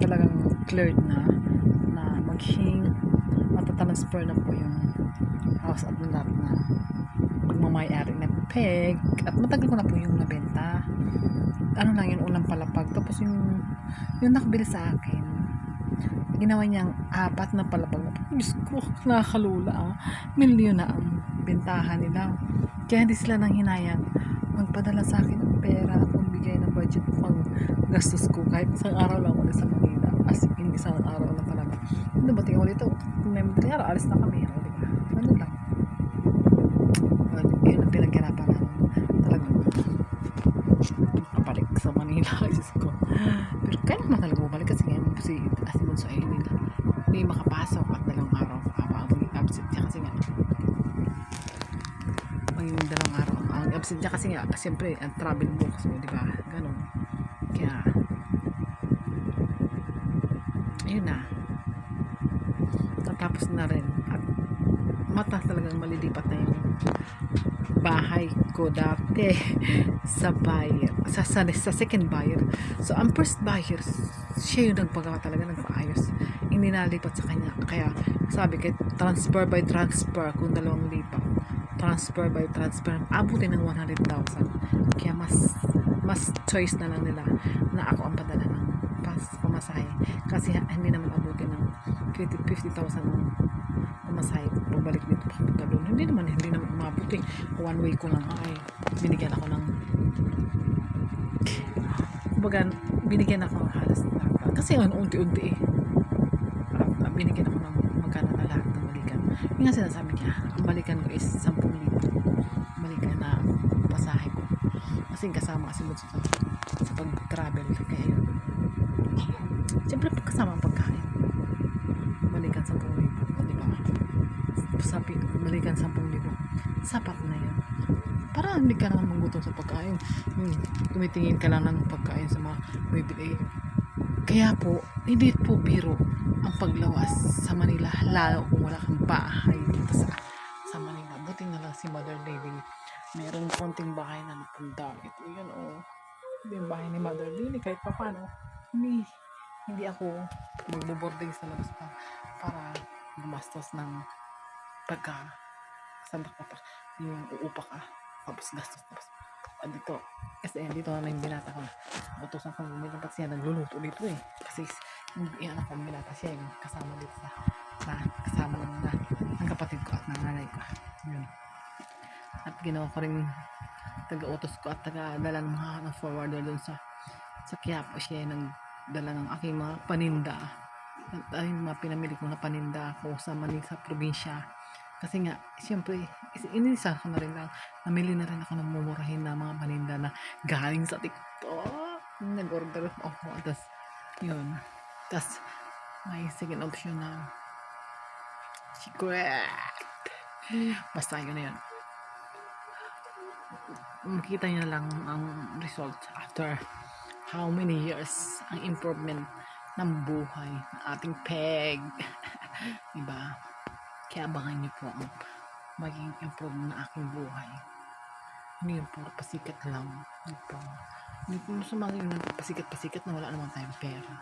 talagang cleared na na maging matatransfer na po yung house at lot na magmamayari na peg. At matagal ko na po yung nabenta. Ano lang yun ulang palapag. Tapos yung yung nakabili sa akin ginawa niyang apat na palapag na Diyos ko nakakalula ah. milyon na ang bentahan nila. Kaya hindi sila nang hinayang magpadala sa akin ng pera at magbigay ng budget pang gastos ko. Kahit isang araw lang ulit sa Manila. As in isang araw na talaga. Hindi ba tingnan ulit ito may matali araw alis na kami. O diba ano lang? Well, yun ang pinaghirapan namin. Talagang makabalik sa Manila. Diyos ko. Pero kaya naman talaga bumalik? Kasi ngayon si Asimon sa ayun nila hindi makapasok at dalawang araw. Absent siya kasi nga maging dalawang araw ang absent niya kasi nga siyempre ang travel book so di ba? Ganun. Kaya ayun na. Tatapos na rin. At mata talagang malilipat na yung bahay ko dati sa buyer sa, sa, sa second buyer. So ang first buyer siya yung nagpagawa talaga nagpaayos hindi nalipat sa kanya. Kaya sabi kay transfer by transfer kung dalawang lipat transfer by transfer abutin ng 100,000 kaya mas mas choice na lang nila na ako ang padala ng pas pamasahe. Kasi hindi naman abutin ng 50 50,000 ang pamasahe. Pabalik dito papunta doon hindi naman hindi naman umabuti one way ko lang ay binigyan ako ng kumbaga binigyan ako ng halos kasi unti-unti eh. Ah, binigyan ako ng magkano na lahat ng balikan yung nga sinasabi niya ang balikan ko is 10,000 balikan na pasahe ko. Kasi kasama kasi mo sa, sa pag-travel. Kaya yun. Siyempre pagkasama ang pagkain. Balikan 10,000 di ba? Sabi balikan 10,000 sapat na yun. Para hindi ka naman manggutom sa pagkain. Hmm, tumitingin ka lang ng pagkain sa mga bibili kaya po hindi po biro ang paglawas sa Manila lalo kung wala kang bahay dito sa sa Manila. Buti na lang si Mother Lady meron konting bahay na napunta ito yun oh. Ito yung bahay ni Mother Lady kahit pa paano hindi hindi ako magbubording sa labas pa para gumastos ng pagka sabak pa pa. Yung uupa ka tapos gastos tapos. Ah, dito. Kasi dito na yung binata ko. Utosan ko yung binata siya nagluluto dito eh. Kasi yung anak ko binata siya yung kasama dito sa sa kasama ng, na, ng kapatid ko at ng nanay ko. Yun. At ginawa ko rin taga-utos ko at taga-dala ng mga ng forwarder dun sa sa Quiapo. Siya yung nagdala ng aking mga paninda. At ay mga pinamili ko na paninda ko sa Manila sa probinsya kasi nga siyempre is- inisa ko na rin lang namili na rin ako ng mumurahin na mga paninda na galing sa TikTok. Nag-order ako tapos yun. Tapos may second option na secret. Basta yun na yun. Makita niyo lang ang result after how many years ang improvement ng buhay ng ating peg. Diba kaya abangan niyo po ang maging improve na aking buhay. Hindi yung puro pasikat lang. Hindi po. Hindi po mga yung pasikat-pasikat na wala naman tayong pera.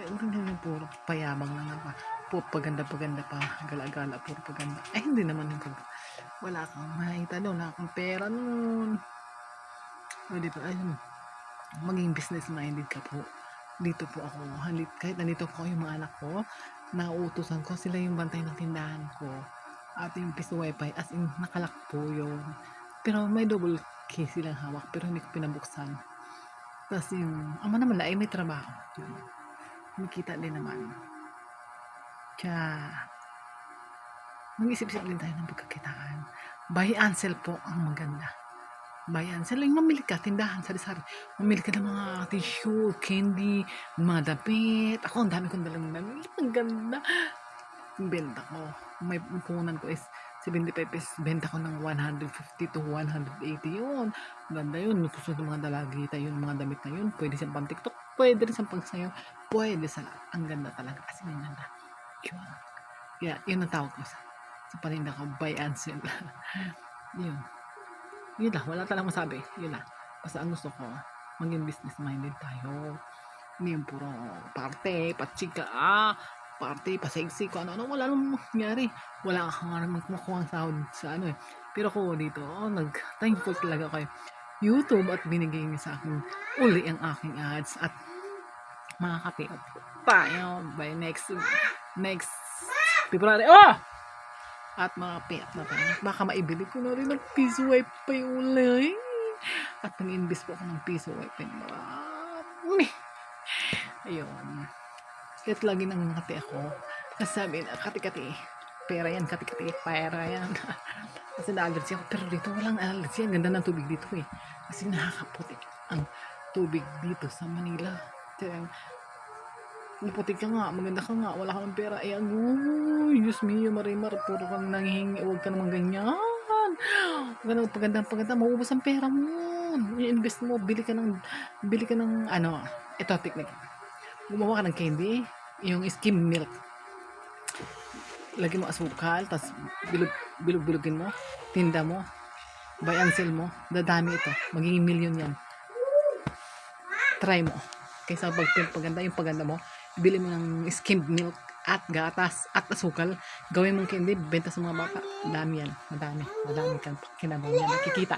Eh, hindi yung puro payabang lang naman puro paganda-paganda pa. Gala-gala puro paganda. Eh hindi naman yung pag wala kang makita daw wala kang pera noon. Pwede pa ayun. Maging business minded ka po. Dito po ako. Kahit nandito ko yung mga anak ko nauutosan ko sila yung bantay ng tindahan ko. At yung piso wifi as in nakalak po yun. Pero may double key silang hawak pero hindi ko pinabuksan. Tapos yung ama naman la ay may trabaho. Yun. Kumikita din naman. Kaya mag-isip-isip din tayo ng pagkakitaan. Buy and sell po ang maganda buy and sell yung mamili ka tindahan sari-sari. Mamili ka ng mga tissue candy mga damit. Ako ang dami kong dalang damit ang ganda. Benta ko may punan ko is 75 pesos. Benta ko ng 150 to 180 yun. Ganda yun. Gusto ng mga dalagita yun mga damit na yun pwede siyang pang tiktok pwede rin siyang pang sayo pwede sa ang ganda talaga. Kasi ang ganda. Yun. Kaya yun ang tawag ko sa sa paninda ko. Buy and sell yun yun lang wala talang masabi yun lang basta ang gusto ko maging business minded tayo Hindi yung puro parte, patsika, ah, parte, pasigsi, kung ano-ano. Wala namang nangyari. Wala ka nga naman kumukuha ng sahod sa ano eh. Pero ko dito, oh, nag-thankful talaga kay YouTube at binigay niya sa akin uli ang aking ads at makakati tayo by next next February. Oh! At mga pet na tayo. Baka maibili ko na rin ng piso wifi uli. At nag-invest po ako ng piso wifi. Marami. Ayun. Kahit lagi nang nakati ako. Kasi sabi na, kati-kati. Pera yan, kati-kati. Pera yan. Kasi na-allergy ako. Pero dito walang allergy. Ang ganda ng tubig dito eh. Kasi nakakaputi ang tubig dito sa Manila. Kaya, maputi ka nga, maganda ka nga, wala ka ng pera. Eh, agoy, Diyos mio, marimar, puro kang nangihingi, huwag ka naman ganyan. Naman paganda, paganda, maubos ang pera mo. I-invest mo, bili ka ng, bili ka ng, ano, ito, technique. Gumawa ka ng candy, yung skim milk. Lagyan mo asukal, tapos bilog, bilog-bilogin mo, tinda mo, buy and sell mo, dadami ito. Magiging million yan. Try mo. Kaysa pag paganda yung paganda mo, bili mo ng skimmed milk at gatas at asukal. Gawin mong candy, benta sa mga bata. Dami yan. Madami. Madami kang kinabang yan. Nakikita.